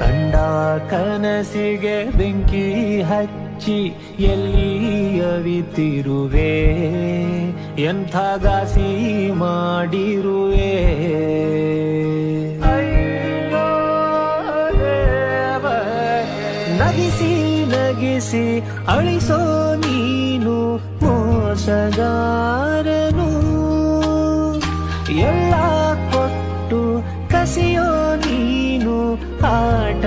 ಕಂಡ ಕನಸಿಗೆ ಬೆಂಕಿ ಹಚ್ಚಿ ಎಲ್ಲಿ ಅವಿತಿರುವೆ ಎಂಥ ಗಾಸಿ ಮಾಡಿರುವೆ? ನಗಿಸಿ ನಗಿಸಿ ಅಳಿಸೋ ನೀನು ಮೋಸಗಾರನೇ. ಆಟ